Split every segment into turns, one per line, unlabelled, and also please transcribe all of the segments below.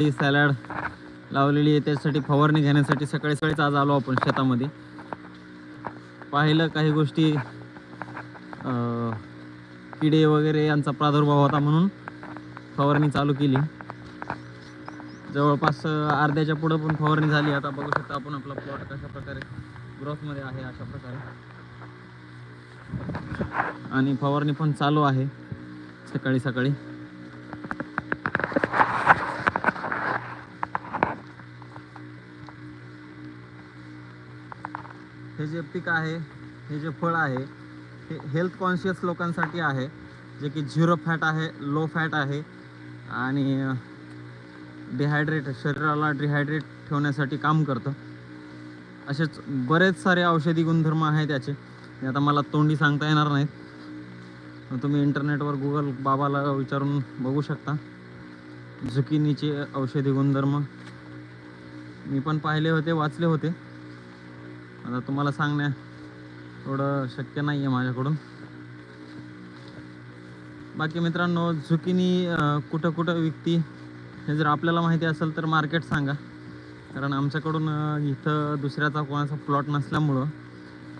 ही salad लावलेली आहे त्यासाठी फवारणी घेण्यासाठी सकाळी सकाळीच आज आलो आपण शेतामध्ये. पाहिलं काही गोष्टी किडे वगैरे यांचा प्रादुर्भाव होता म्हणून फवारणी चालू केली. जवळपास अर्ध्याच्या पुढं पण फवारणी झाली. आता बघू शकता आपण आपला प्लॉट कशा प्रकारे ग्रोथमध्ये आहे अशा प्रकारे. आणि फवारणी पण चालू आहे सकाळी सकाळी. हे जे पीक आहे हे जे फळ आहे हे हेल्थ कॉन्शियस लोकांसाठी आहे जे की झिरो फॅट आहे लो फॅट आहे आणि डिहायड्रेट शरीराला डिहायड्रेट ठेवण्यासाठी काम करतं. असेच बरेच सारे औषधी गुणधर्म आहे त्याचे आता मला तोंडी सांगता येणार नाहीत. तुम्ही इंटरनेटवर गुगल बाबाला विचारून बघू शकता. झुकिनीचे औषधी गुणधर्म. मी पण पाहिले होते वाचले होते. आता तुम्हाला सांगण्या थोडं शक्य नाही आहे माझ्याकडून. बाकी मित्रांनो झुकिनी कुठं कुठं विकती हे जर आपल्याला माहिती असेल तर मार्केट सांगा. कारण आमच्याकडून इथं दुसऱ्याचा कोणाचा प्लॉट नसल्यामुळं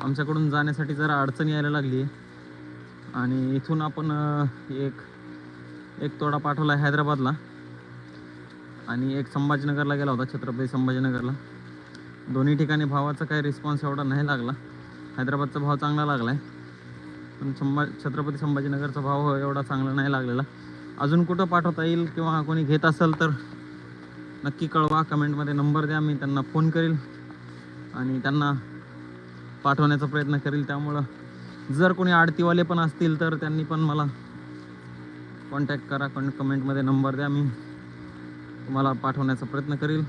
आमच्याकडून जाण्यासाठी जरा अडचण यायला लागली आहे आणि इथून आपण एक एक तोडा पाठवला आहे हैदराबादला. आणि एक संभाजीनगरला गेला होता छत्रपती संभाजीनगरला. दोन्ही ठिकाणी भावाचा काही रिस्पॉन्स एवढा नाही लागला. हैदराबादचा भाव चांगला लागला आहे पण संभा छत्रपती संभाजीनगरचा भाव हो एवढा चांगला नाही लागलेला. अजून कुठं पाठवता येईल किंवा कोणी घेत असेल तर नक्की कळवा. कमेंटमध्ये नंबर द्या मी त्यांना फोन करील आणि त्यांना पाठवण्याचा प्रयत्न करील. त्यामुळं जर कोणी आडतीवाले पण असतील तर त्यांनी पण मला कॉन्टॅक्ट करा. पण कमेंटमध्ये नंबर द्या मी तुम्हाला पाठवण्याचा प्रयत्न करील.